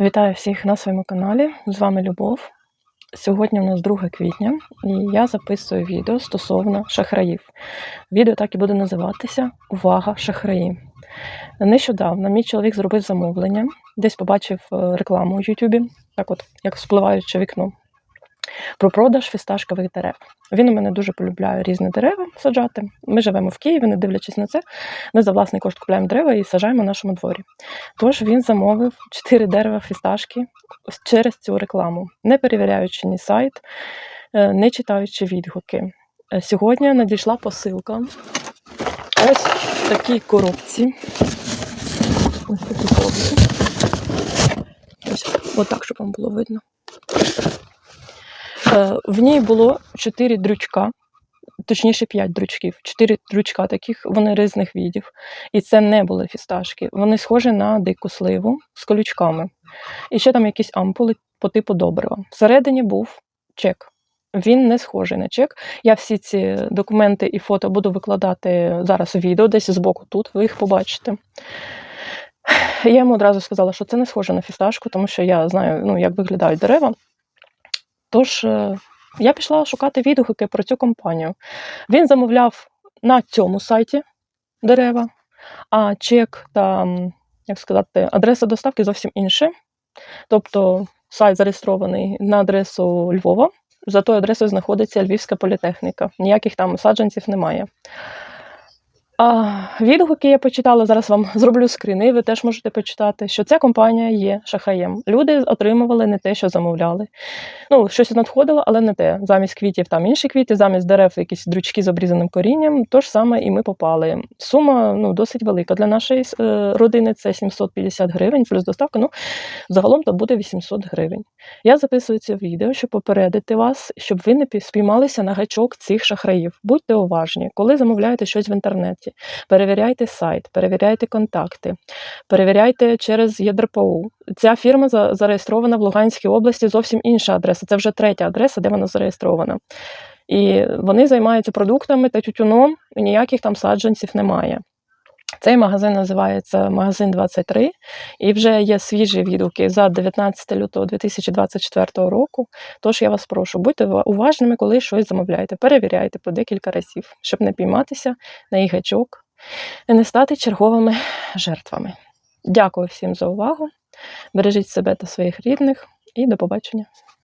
Вітаю всіх на своєму каналі. З вами Любов. Сьогодні у нас 2 квітня, і я записую відео стосовно шахраїв. Відео так і буде називатися Увага, шахраї. Нещодавно мій чоловік зробив замовлення, десь побачив е, рекламу у Ютубі, так от як спливаюче вікно, про продаж фісташкових дерев. Він у мене дуже полюбляє різні дерева саджати. Ми живемо в Києві, не дивлячись на це. Ми за власний кошт купуємо дерева і саджаємо в нашому дворі. Тож він замовив 4 дерева фісташки через цю рекламу, не перевіряючи ні сайт, е, не читаючи відгуки. Е, Сьогодні надійшла посилка. Ось в такій коробці. Ось такі коробці. Ось отак, щоб вам було видно. Е, В ній було 4 дрючка, точніше 5 дрючків. 4 дрючка таких, вони різних видів. І це не були фісташки. Вони схожі на дику сливу з колючками. І ще там якісь ампули по типу добрива. Всередині був чек. Він не схожий на чек. Я всі ці документи і фото буду викладати зараз у відео, десь збоку тут, ви їх побачите. Я йому одразу сказала, що це не схоже на фісташку, тому що я знаю, ну, як виглядають дерева. Тож е, я пішла шукати відгуки про цю компанію. Він замовляв на цьому сайті дерева, а чек та, як сказати, адреса доставки зовсім інше. Тобто сайт зареєстрований на адресу Львова, за тою адресою знаходиться Львівська політехніка. Ніяких там саджанців немає. А відгуки я почитала, зараз вам зроблю скрини, ви теж можете почитати, що ця компанія є шахраєм. Люди отримували не те, що замовляли. Ну, щось надходило, але не те. Замість квітів там інші квіти, замість дерев якісь дрючки з обрізаним корінням. То ж саме і ми попали. Сума ну, досить велика для нашої е, родини. Це 750 гривень, плюс доставка. Ну, загалом то буде 800 гривень. Я записую це відео, щоб попередити вас, щоб ви не пі- спіймалися на гачок цих шахраїв. Будьте уважні, коли замовляєте щось в інтернеті. Перевіряйте сайт, перевіряйте контакти, перевіряйте через ЄДРПУ. Ця фірма зареєстрована в Луганській області, зовсім інша адреса. Це вже третя адреса, де вона зареєстрована. І вони займаються продуктами та тютюном, і ніяких там саджанців немає. Цей магазин називається Магазин 23, і вже є свіжі відгуки за 19 лютого 2024 року. Тож я вас прошу, будьте уважними, коли щось замовляєте. Перевіряйте по декілька разів, щоб не пійматися на їх гачок і не стати черговими жертвами. Дякую всім за увагу. Бережіть себе та своїх рідних і до побачення.